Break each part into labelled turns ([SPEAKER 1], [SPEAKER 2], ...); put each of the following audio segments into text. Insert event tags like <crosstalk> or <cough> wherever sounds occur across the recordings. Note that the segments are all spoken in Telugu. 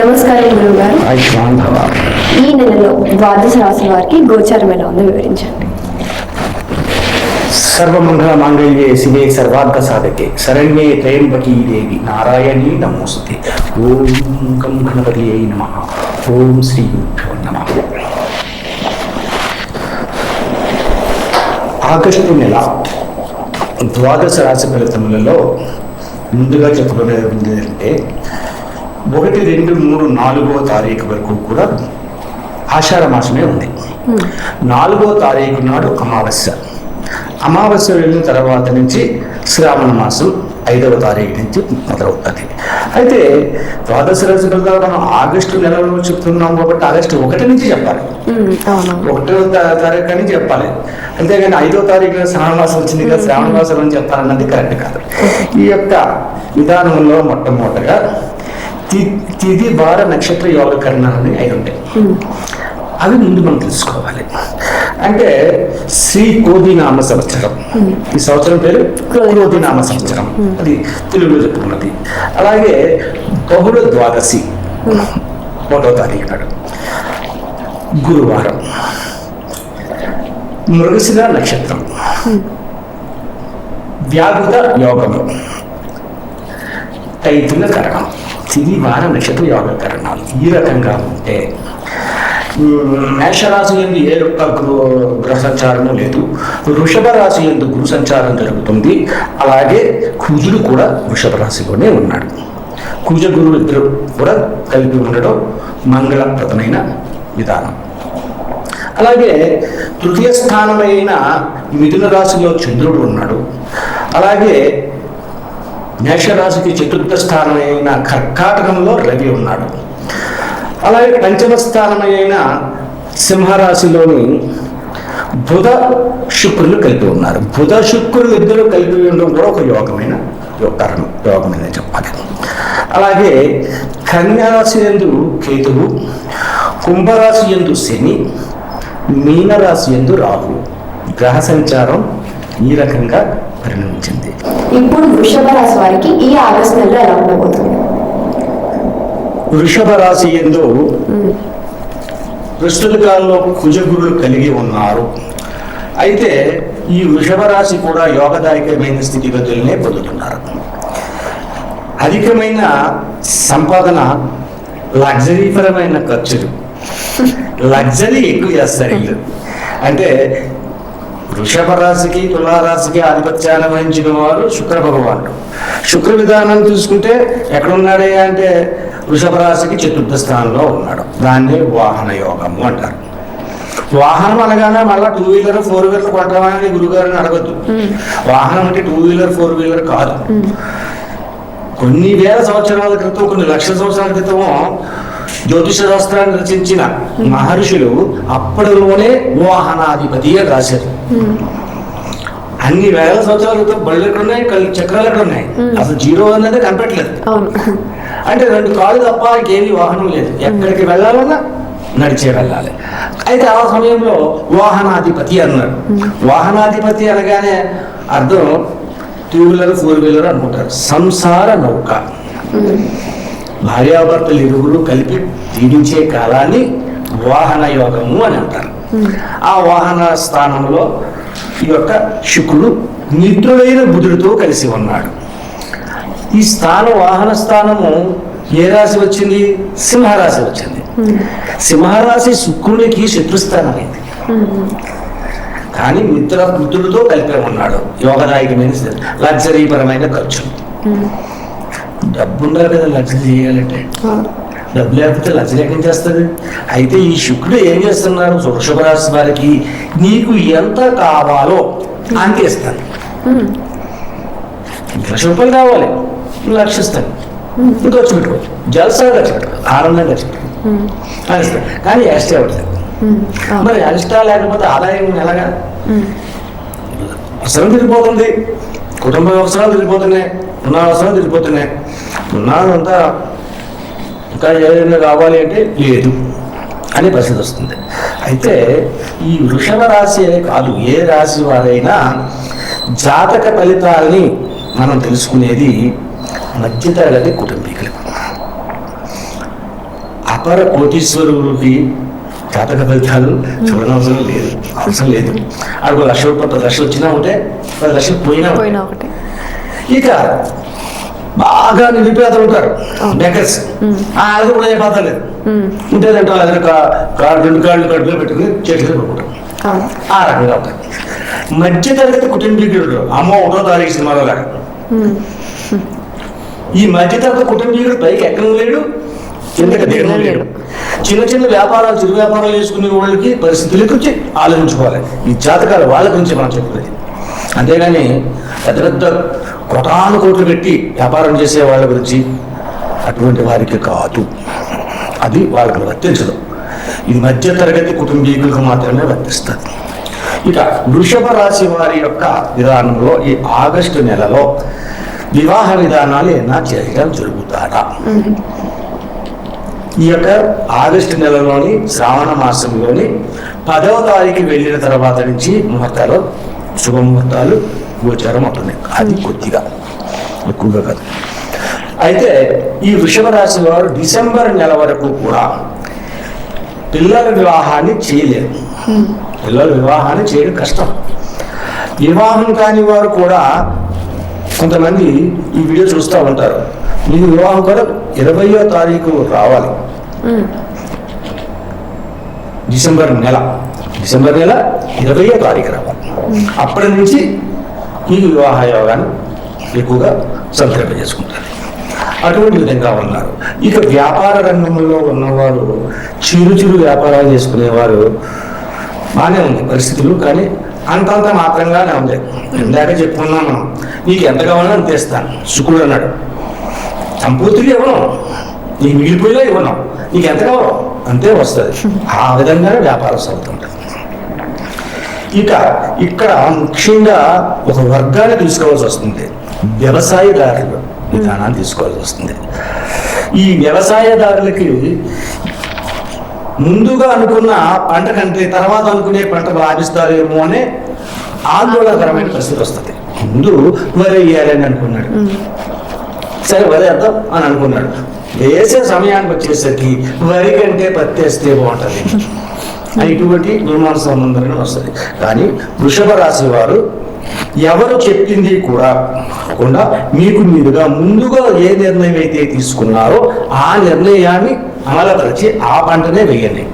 [SPEAKER 1] నమస్కారం గురువు గారు. ఈ నెలలో ద్వాదశ రాశి వారికి గోచారం ఎలా ఉందో వివరించండి.
[SPEAKER 2] సర్వమంగళ మాంగళ్యే శివే సర్వార్థ సాధకే. శరణ్యే త్రయంబకీ దేవి. నారాయణీ నమోస్తే ఓం గం గణపతి నమ. ఓం శ్రీ నమ. ఆగస్టు నెల ద్వాదశ రాశి ఫలితములలో ముందుగా చెప్పుకునేది ఏంటంటే ఒకటి రెండు మూడు నాలుగో తారీఖు వరకు కూడా ఆషాఢ మాసమే ఉంది. నాలుగో తారీఖు నాడు అమావాస్య. అమావాస్య వెళ్ళిన తర్వాత నుంచి శ్రావణ మాసం ఐదవ తారీఖు నుంచి మొదలవుతుంది. అయితే ద్వాదశ ఫలితాలు మనం ఆగస్టు నెలలో చెప్తున్నాం కాబట్టి ఆగస్టు ఒకటి నుంచి చెప్పాలి. ఒకటో తారీఖు అని చెప్పాలి. అంతేగాని ఐదో తారీఖున శ్రావణ మాసం వచ్చింది కదా శ్రావణ మాసం అని చెప్పాలన్నది కరెక్ట్ కాదు. ఈ యొక్క విధానంలో మొట్టమొదటగా తి- తిథి వార నక్షత్ర యోగకరణాలని అయి ఉంటాయి అవి ముందు మనం తెలుసుకోవాలి. అంటే శ్రీ కోదినామ సంవత్సరం. ఈ సంవత్సరం పేరు కోదినామ సంవత్సరం. అది తెలుగులో చెప్పుకున్నది. అలాగే బహుళ ద్వాదశి ఒకటో తారీఖు నాడు. గురువారం. మృగశిర నక్షత్రం. వ్యాధుత యోగము. తైతుల కరణం. తిని వార నక్షత్ర యోగ కరణాలు. ఈ రకంగా ఉంటే మేషరాశి ఎందు ఏ యొక్క గృహ గ్రహ సంచారము లేదు. వృషభ రాశి ఎందు గురు సంచారం జరుగుతుంది. అలాగే కుజుడు కూడా వృషభ రాశిలోనే ఉన్నాడు. కుజ గురువు ఇద్దరు కూడా కలిపి ఉండడం మంగళప్రదమైన విధానం. అలాగే తృతీయ స్థానమైన మిథున రాశిలో చంద్రుడు ఉన్నాడు. అలాగే మేషరాశికి చతుర్థ స్థానమైన కర్కాటకంలో రవి ఉన్నాడు. అలాగే పంచమ స్థానమైన సింహరాశిలోని బుధ శుక్రులు కలిపి ఉన్నారు. బుధ శుక్రులు ఇద్దరు కలిపి ఉండడం కూడా ఒక యోగమైన యోగకరణం యోగమైన చెప్పాలి. అలాగే కన్యారాశి ఎందు కేతువు కుంభరాశి ఎందు శని మీనరాశి ఎందు రాహు. గ్రహ సంచారం ఈ రకంగా పరిణమించింది.
[SPEAKER 1] ఇప్పుడు వృషభ రాశి వారికి ఈ ఆగస్టు నెలలో ఎలా ఉండబోతుంది?
[SPEAKER 2] వృషభ రాశి ఎందు ప్రస్తుత కాలంలో కుజగురులు కలిగి ఉన్నారు. అయితే ఈ వృషభ రాశి కూడా యోగదాయకమైన స్థితిగతులనే పొందుతున్నారు. అధికమైన సంపాదన లగ్జరీపరమైన ఖర్చులు. <laughs> లగ్జరీ ఎక్కువ చేస్తారు అంటే వృషభ రాశికి తులారాశికి ఆధిపత్యాన్ని వహించిన వారు శుక్ర భగవానుడు. శుక్ర విధానం చూసుకుంటే ఎక్కడున్నాడే అంటే వృషభ రాశికి చతుర్థ స్థానంలో ఉన్నాడు. దాన్నే వాహన యోగము అంటారు. వాహనం అనగానే మళ్ళీ టూ వీలర్ ఫోర్ వీలర్ కొట్టమని గురుగారిని అడగద్దు. వాహనం అంటే టూ వీలర్ ఫోర్ వీలర్ కాదు. కొన్ని వేల సంవత్సరాల క్రితం కొన్ని లక్షల సంవత్సరాల క్రితం జ్యోతిష శాస్త్రాన్ని రచించిన మహర్షులు అప్పటిలోనే వాహనాధిపతి అని రాశారు. అన్ని వేల సంవత్సరాల క్రితం బళ్ళు ఎక్కడ ఉన్నాయి కళ్ళు చక్రాలు ఎక్కడ ఉన్నాయి అసలు జీరో అనేది కనిపెట్టలేదు. అంటే రెండు కాళ్ళు తప్ప ఇంకేమీ వాహనం లేదు. ఎక్కడికి వెళ్ళాలన్నా నడిచే వెళ్ళాలి. అయితే ఆ సమయంలో వాహనాధిపతి అన్నాడు వాహనాధిపతి అనగానే అర్థం టూ వీలర్ ఫోర్ వీలర్ అనుకుంటారు. సంసార నౌక. భార్యాభర్తలు ఇరువురు కలిపి జీవించే కాలాన్ని వాహన యోగము అని అంటారు. ఆ వాహన స్థానంలో ఈ యొక్క శుక్రుడు మిత్రుడైన బుధుడితో కలిసి ఉన్నాడు. ఈ స్థానం వాహన స్థానము ఏ రాశి వచ్చింది? సింహరాశి వచ్చింది. సింహరాశి శుక్రునికి శత్రుస్థానం అయింది కానీ మిత్ర మిత్రులతో కలిపే ఉన్నాడు. యోగదాయకమైన స్థితి. లగ్జరీపరమైన ఖర్చు డబ్బు ఉండాలి కదా లగ్జరీ చేయాలంటే. డబ్బు లేకపోతే లగ్జరీ ఎక్కడి చేస్తుంది? అయితే ఈ శుక్రుడు ఏం చేస్తున్నాడు? వృషభ రాశి వారికి నీకు ఎంత కావాలో అంతే ఇస్తాను లక్ష రూపాయలు కావాలి. లక్షిస్తాను ఖర్చు పెట్టుకో. జలసా ఖర్చు పెట్టుకో. ఆనందంగా ఖర్చు పెట్టుకో. ఇస్తాను కానీ ఎక్స్ట్రా అవుతుంది మరి ఎక్స్ట్రా లేకపోతే ఆదాయం ఎలాగా? అవసరం తిరిగిపోతుంది. కుటుంబ వ్యవసాయాలు తిరిగిపోతున్నాయి ఉన్న అవసరాలు తిరిగిపోతున్నాయి. ఉన్నదంతా ఇంకా ఏదైనా కావాలి అంటే లేదు అనే పరిస్థితి వస్తుంది. అయితే ఈ వృషభ రాశి అనే కాదు ఏ రాశి వారైనా జాతక ఫలితాలని మనం తెలుసుకునేది మధ్యతరగతి కుటుంబీకులు అపర కోటీశ్వరుడికి జాతక ఫలితాలు చూడనవసరం లేదు. అవసరం లేదు. అక్కడ లక్ష రూపాయలు పది లక్షలు వచ్చినా ఉంటే పది లక్షలు పోయినా.
[SPEAKER 1] పోయినా ఒకటి.
[SPEAKER 2] ఇక బాగా నిలిపేతలు ఉంటారు బెకర్స్ వాళ్ళకి కూడా ఏ బాధ లేదు. ఉంటేదంటే వాళ్ళ రెండు కాళ్ళు కడుపులో పెట్టుకుని చేతులు పడుకుంటారు. ఆ రకంగా ఉంటాయి. మధ్య తరగతి కుటుంబీకుడు అమ్మ ఒకటో తారీఖు సినిమాలో లాగా ఈ మధ్య తరగతి కుటుంబీకుడు పైకి ఎక్కడం లేడు కిందకి దిగడం లేడు చిన్న చిన్న వ్యాపారాలు చిరు వ్యాపారాలు చేసుకునే వాళ్ళకి పరిస్థితుల గురించి ఆలోచించుకోవాలి. ఈ జాతకాలు వాళ్ళ గురించి మనం చెప్పుకోవాలి అంతేగాని పెద్ద పెద్ద కొటాను కోట్లు పెట్టి వ్యాపారం చేసే వాళ్ళ గురించి అటువంటి వారికి కాదు. అది వాళ్ళకి వర్తించదు. ఇది మధ్య తరగతి కుటుంబీకులకు మాత్రమే వర్తిస్తుంది. ఇక వృషభ రాశి వారి యొక్క విధానంలో ఈ ఆగస్టు నెలలో వివాహ విధానాలు ఏమైనా చేయడం జరుగుతారా ఈ యొక్క ఆగస్టు నెలలోని శ్రావణ మాసంలోని పదవ తారీఖు వెళ్ళిన తర్వాత నుంచి ముహూర్తాలు శుభముహూర్తాలు గోచారం అవుతున్నాయి అది కొద్దిగా ఎక్కువగా కాదు. అయితే ఈ వృషభ రాశి వారు డిసెంబర్ నెల వరకు కూడా పిల్లల వివాహాన్ని చేయలేరు. పిల్లల వివాహాన్ని చేయడం కష్టం. వివాహం కాని వారు కూడా కొంతమంది ఈ వీడియో చూస్తూ ఉంటారు. మీకు వివాహం కూడా ఇరవయో తారీఖు రావాలి. డిసెంబర్ నెల. డిసెంబర్ నెల ఇరవయో తారీఖు రావాలి. అప్పటి నుంచి మీకు వివాహ యోగాన్ని ఎక్కువగా సంతరింపజేసుకుంటారు అటువంటి విధంగా ఉన్నారు. ఇక వ్యాపార రంగంలో ఉన్నవారు చిరు చిరు వ్యాపారాలు చేసుకునేవారు బాగానే ఉంది పరిస్థితులు కానీ అంతంత మాత్రంగానే ఉంది. ఇందాక చెప్పుకున్నాం మనం నీకు ఎంత కావాలో అంత ఇస్తాను. శుక్రుడు అన్నాడు సంపూర్తిగా ఇవ్వను. నీకు మిగిలిపోయినా ఇవ్వను. నీకు ఎంత కావాలో అంతే వస్తుంది. ఆ విధంగానే వ్యాపారం సాగుతుంటుంది. ఇక ఇక్కడ ముఖ్యంగా ఒక వర్గాన్ని తీసుకోవాల్సి వస్తుంది. వ్యవసాయదారులు విధానాన్ని తీసుకోవాల్సి వస్తుంది. ఈ వ్యవసాయదారులకి ముందుగా అనుకున్న పంట కంటే తర్వాత అనుకునే పంట లాభిస్తారేమో అనే ఆందోళనకరమైన పరిస్థితి వస్తుంది. ముందు వరి వేయాలని అనుకున్నాడు. సరే వరి వేద్దాం అని అనుకున్నాడు. వేసే సమయానికి వచ్చేసరికి వరి కంటే పత్తి వేస్తే బాగుంటుంది. ఇటువంటి నిర్మాణ సంబంధంగా వస్తుంది. కానీ వృషభ రాశి వారు ఎవరు చెప్పింది కూడా కాకుండా మీకు మీరుగా ముందుగా ఏ నిర్ణయం అయితే తీసుకున్నారో ఆ నిర్ణయాన్ని అమలపరిచి ఆ పంటనే వేయండి.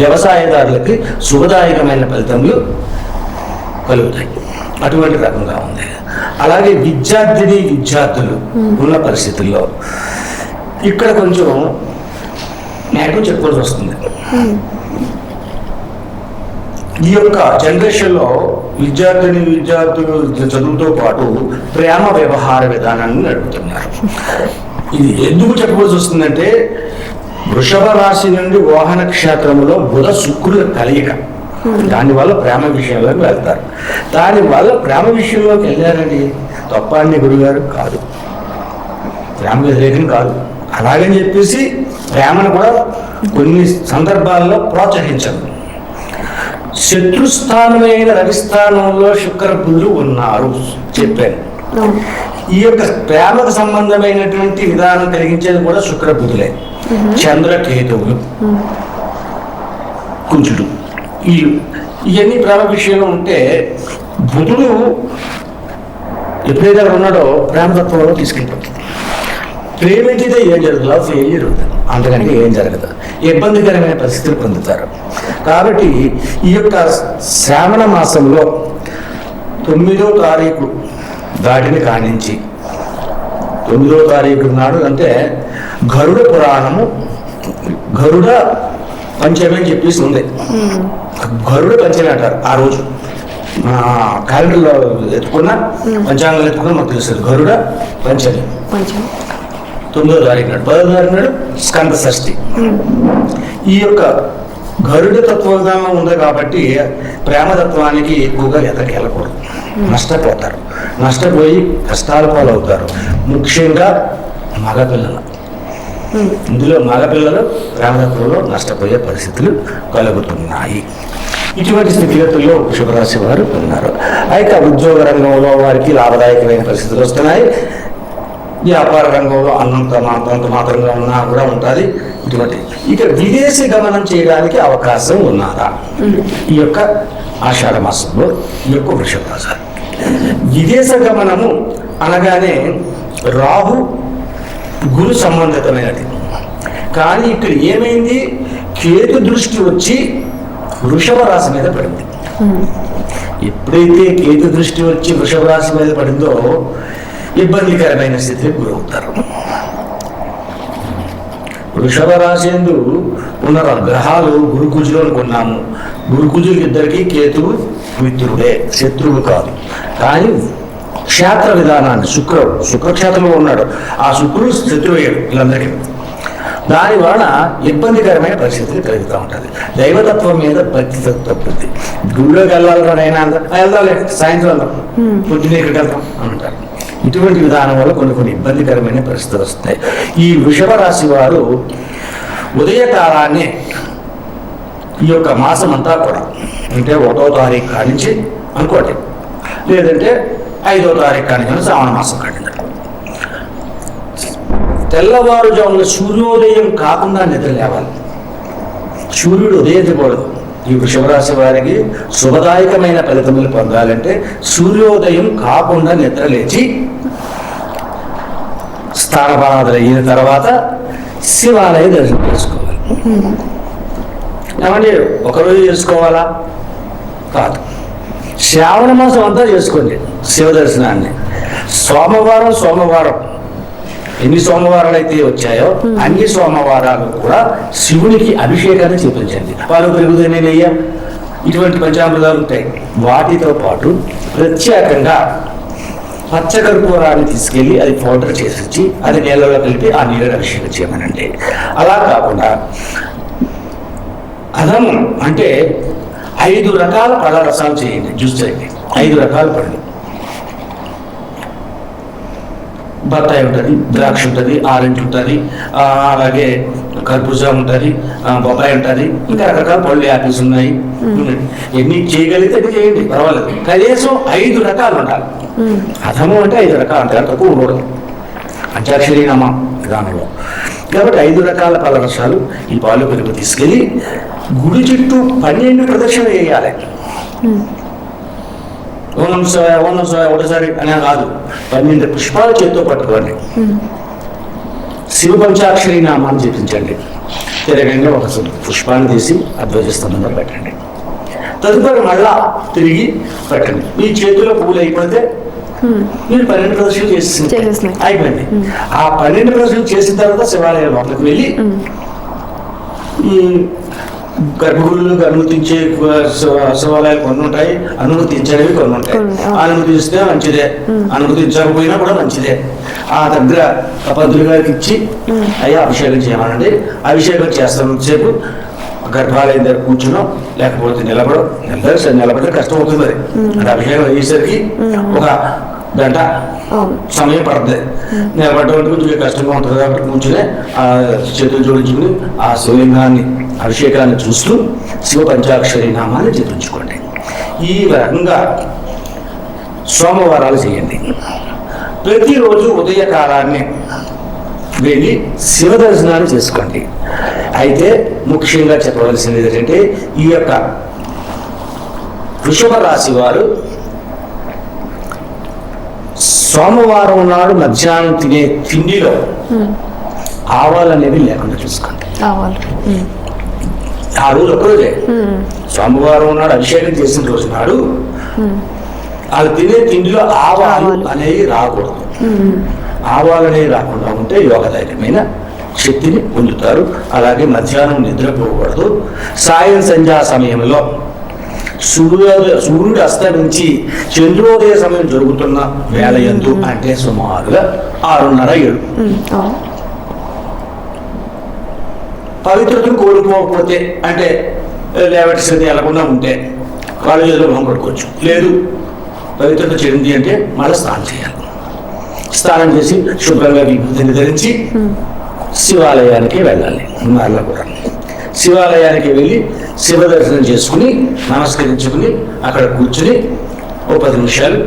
[SPEAKER 2] వ్యవసాయదారులకి శుభదాయకమైన ఫలితములు కలుగుతాయి. అటువంటి రకంగా ఉంది. అలాగే విద్యార్థిని విద్యార్థులు ఉన్న పరిస్థితుల్లో ఇక్కడ కొంచెం నెగటివ్ చెప్పుకోవాల్సి వస్తుంది. ఈ యొక్క జనరేషన్లో విద్యార్థిని విద్యార్థులు చదువుతో పాటు ప్రేమ వ్యవహార విధానాన్ని నడుపుతున్నారు. ఇది ఎందుకు చెప్పవలసి వస్తుందంటే వృషభ రాశి నుండి వాహన క్షేత్రంలో బుధ శుక్రుల కలయిక. దానివల్ల ప్రేమ విషయంలోకి వెళ్తారు. దానివల్ల ప్రేమ విషయంలోకి వెళ్ళారండి తప్ప అండి గురుగారు కాదు. ప్రేమ వ్యతిరేకం కాదు. అలాగని చెప్పేసి ప్రేమను కూడా కొన్ని సందర్భాల్లో ప్రోత్సహించదు శత్రుస్థానమైన రవిస్థానంలో శుక్ర బుధులు ఉన్నారు చెప్పాను.
[SPEAKER 1] అవును.
[SPEAKER 2] ఈ యొక్క ప్రేమకు సంబంధమైనటువంటి విధానం కలిగించేది కూడా శుక్ర బుధులే చంద్రకేతువులు కుంచుడు ఈ ఇవన్నీ ప్రేమ విషయంలో ఉంటే బుధుడు ఎప్పుడైతే ఉన్నాడో ప్రేమతత్వంలో తీసుకెళ్ళిపోతుంది ప్రేమించితే ఏం జరుగుతుంది లవ్ ఫెయిల్యూర్ అవుతుంది అంతకంటే ఏం జరగదు. ఇబ్బందికరమైన పరిస్థితులు పొందుతారు. కాబట్టి ఈ యొక్క శ్రావణ మాసంలో తొమ్మిదో తారీఖు దాటిన కానించి తొమ్మిదో తారీఖు నాడు అంటే గరుడ పురాణము గరుడ పంచమి అని చెప్పేసి ఉంది. గరుడ పంచమి అంటారు ఆ రోజు. మన క్యాలెండర్లో ఎత్తుకున్న పంచాంగంలో ఎత్తుకున్న మాకు తెలుస్తుంది గరుడ పంచమి. తొమ్మిదో తారీఖు నాడు పదో తారీఖు నాడు స్కంద షష్ఠి. ఈ యొక్క గరుడ తత్వజ్ఞానం ఉంది కాబట్టి ప్రేమతత్వానికి ఎక్కువగా ఎదరికి నష్టపోతారు. నష్టపోయి కష్టాల పాలవుతారు. ముఖ్యంగా మగపిల్లలు. ఇందులో మగపిల్లలు ప్రేమతత్వంలో నష్టపోయే పరిస్థితులు కలుగుతున్నాయి. ఇటువంటి స్థితిగతుల్లో శుభరాశి వారు ఉన్నారు. అయితే ఉద్యోగ రంగంలో వారికి లాభదాయకమైన పరిస్థితులు వస్తున్నాయి. వ్యాపార రంగంలో అన్నంత మాత్రంత మాత్రంగా ఉన్నా కూడా ఉంటుంది. ఇటువంటి ఇక విదేశీ గమనం చేయడానికి అవకాశం ఉన్నారా ఈ యొక్క ఆషాఢ మాసంలో ఈ యొక్క వృషభ రాశి విదేశ గమనము అనగానే రాహు గురు సంబంధితమైనది. కానీ ఇక్కడ ఏమైంది? కేతు దృష్టి వచ్చి వృషభ రాశి మీద పడింది. ఎప్పుడైతే కేతు దృష్టి వచ్చి వృషభ రాశి మీద పడిందో ఇబ్బందికరమైన స్థితికి గురవుతారు. వృషభ రాశి ఎందు ఉన్న గ్రహాలు గురుకుజులు అనుకున్నాము. గురుకుజులు ఇద్దరికి కేతువు మిత్రుడే శత్రువు కాదు. కానీ క్షేత్ర విధానాన్ని శుక్రుడు శుక్రక్షేత్రంలో ఉన్నాడు. ఆ శుక్రుడు శత్రువయ్యాడు వీళ్ళందరికీ. దాని వలన ఇబ్బందికరమైన పరిస్థితులు కలుగుతూ ఉంటుంది. దైవతత్వం మీద భక్తి తప్పుద్ది గుడిలోకి వెళ్ళాలైనా వెళ్దాంలే సాయంత్రం వెళ్దాం. పొద్దున్న ఇక్కడికి వెళ్దాం అంటారు. ఇటువంటి విధానం వల్ల కొన్ని కొన్ని ఇబ్బందికరమైన పరిస్థితులు వస్తాయి ఈ వృషభ రాశి వారు ఉదయకాలాన్ని ఈ యొక్క మాసం అంతా కూడా అంటే ఒకటో తారీఖు కానించి అనుకోండి లేదంటే ఐదో తారీఖు కానించి శ్రావణ మాసం కానించి తెల్లవారుజామున సూర్యోదయం కాకుండా నిద్ర లేవాలి. సూర్యుడు ఉదయించకూడదు. ఈ వృషభరాశి వారికి శుభదాయకమైన ఫలితములు పొందాలంటే సూర్యోదయం కాకుండా నిద్రలేచి స్థానపానాదులు అయిన తర్వాత శివాలయ దర్శనం చేసుకోవాలి. ఏమండి ఒకరోజు చేసుకోవాలా? కాదు. శ్రావణ మాసం అంతా చేసుకోండి శివ దర్శనాన్ని. సోమవారం సోమవారం. ఎన్ని సోమవారాలు అయితే వచ్చాయో అన్ని సోమవారాలు కూడా శివునికి అభిషేకాన్ని చూపించండి పాలు పెరుగుదనే నెయ్య? ఇటువంటి పంచామృతాలు ఉంటాయి. వాటితో పాటు ప్రత్యేకంగా పచ్చకర్పూరాన్ని తీసుకెళ్ళి అది పౌడర్ చేసి అది నీళ్ళలో కలిపి ఆ నీళ్ళని అభిషేకం చేయమనండి. అలా కాకుండా అదము అంటే ఐదు రకాల పళ్ళ రసాలు చేయండి. జ్యూస్ చేయండి. ఐదు రకాల పళ్ళు. బత్తాయి ఉంటుంది ద్రాక్ష ఉంటుంది ఆరెంజ్ ఉంటుంది అలాగే కర్బూజా ఉంటుంది బొప్పాయి ఉంటుంది ఇంకా రకరకాల పళ్ళు యాపిల్స్ ఉన్నాయి. ఎన్ని చేయగలిగితే అన్ని చేయండి పర్వాలేదు. కనీసం ఐదు రకాలు ఉండాలి. అధము అంటే ఐదు రకాలు అంతే తక్కువ ఉండకూడదు పంచాక్షరి నామ విధానంలో. కాబట్టి ఐదు రకాల పళ్ళ రసాలు ఈ పాలు పెరుగు తీసుకెళ్ళి గుడి చుట్టూ పన్నెండు ప్రదక్షిణ వేయాలి. ఓం ఒకటిసారి అనే కాదు. పన్నెండు పుష్పాలు చేత్తో పట్టుకోండి శివ పంచాక్షరి నామాన్ని జపించండి. తిరగంగా ఒక పుష్పాన్ని తీసి అధ్వజస్తంభంలో పెట్టండి. తదుపరి మళ్ళా తిరిగి పెట్టండి. మీ చేతిలో పూలు అయిపోతే మీరు పన్నెండు ప్రదర్శనలు చేసి. అయిపోయింది. ఆ పన్నెండు ప్రదర్శనలు చేసిన తర్వాత శివాలయం లోపలికి వెళ్ళి ఈ గర్భగుడులకు అనుమతించే శివ- శివాలయాలు కొన్ని ఉంటాయి అనుమతించేవి కొన్ని ఉంటాయి. అనుమతిస్తే మంచిదే. అనుమతించకపోయినా కూడా మంచిదే. ఆ దగ్గర పంతులు గారికి ఇచ్చి అయ్యా అభిషేకం చేయమనండి. అభిషేకం చేస్తున్నంతసేపు గర్భాలయం దగ్గర కూర్చున్నాం. లేకపోతే నిలబడం నిలబడి నిలబడితే కష్టం అవుతుంది మరి. అంటే అభిషేకం అయ్యేసరికి ఒక గంట సమయం పడుతుంది నిలబడడం అంటే కొంచెం కష్టంగా ఉంటుంది కాబట్టి కూర్చుని ఆ చేతులు జోడించుకుని ఆ శివలింగాన్ని అభిషేకాన్ని చూస్తూ శివ పంచాక్షరి నామాన్ని జపించుకోండి. ఈ రకంగా సోమవారాలు చేయండి. ప్రతిరోజు ఉదయకాలాన్ని వెళ్ళి శివ దర్శనాన్ని చేసుకోండి. అయితే ముఖ్యంగా చెప్పవలసింది ఏంటంటే ఈ యొక్క వృషభ రాశి వారు సోమవారం నాడు మధ్యాహ్నం తినే తిండిలో ఆవాలు అనేవి లేకుండా చూసుకోండి.
[SPEAKER 1] ఉమ్.
[SPEAKER 2] ఆ రోజు ఒక్కరోజే. సోమవారం నాడు అభిషేకం చేసిన రోజు నాడు వాళ్ళు తినే తిండిలో ఆవాలు. అనేవి రాకూడదు. ఆవాలు అనేవి రాకుండా ఉంటే యోగదాయకమైన శక్తిని పొందుతారు అలాగే మధ్యాహ్నం నిద్రపోకూడదు సాయం సంధ్యా సమయంలో సూర్యోదయ సూర్యుడు అస్తమించి చంద్రోదయ సమయం జరుగుతున్న వేళ ఎందు అంటే సుమారుగా ఆరున్నర ఏడు పవిత్రతను కోల్పోకపోతే అంటే లేవటి స్థితి వెళ్ళకుండా ఉంటే కాలేజీలో మొహం పడుకోవచ్చు లేదు. పవిత్రత చెంది అంటే మళ్ళీ స్నానం చేయాలి. స్నానం చేసి శుభ్రంగా విభూతిని ధరించి శివాలయానికి వెళ్ళాలి. మరలా కూడా శివాలయానికి వెళ్ళి శివ దర్శనం చేసుకుని నమస్కరించుకుని అక్కడ కూర్చుని ఓ పది నిమిషాలు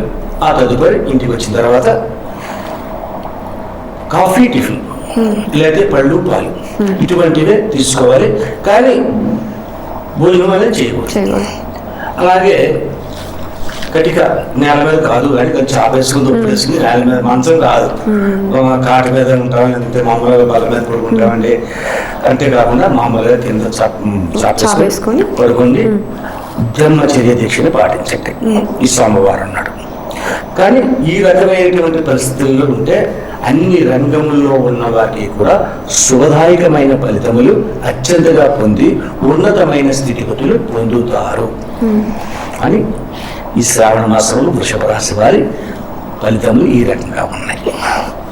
[SPEAKER 2] ఆ తదుపరి ఇంటికి వచ్చిన తర్వాత కాఫీ టిఫిన్. లేకపోతే పళ్ళు పాలు. ఇటువంటివే తీసుకోవాలి. కానీ భోజనం అనేది చేయకూడదు. అలాగే కటిక నేల మీద కాదు కానీ కొంచెం చాపేసుకుని దుప్పు వేసుకుని నేల మీద మంచం కాదు. ఒక కాట మీద ఉంటాం లేకపోతే మామూలుగా బల మీద పడుకుంటామండి. అంతే కాకుండా మామూలుగా కింద చాప
[SPEAKER 3] చాపేసుకొని.
[SPEAKER 2] పడుకోండి బ్రహ్మచర్య దీక్షని పాటించండి. ఈ సోమవారం నాడు కానీ ఈ రకమైనటువంటి పరిస్థితుల్లో ఉంటే అన్ని రంగముల్లో ఉన్న వాటికి కూడా శుభదాయకమైన ఫలితములు అత్యంతగా పొంది ఉన్నతమైన స్థితిగతులు పొందుతారు. అని ఈ శ్రావణ మాసంలో వృషభ రాశి వారి ఫలితములు ఈ రకంగా ఉన్నాయి.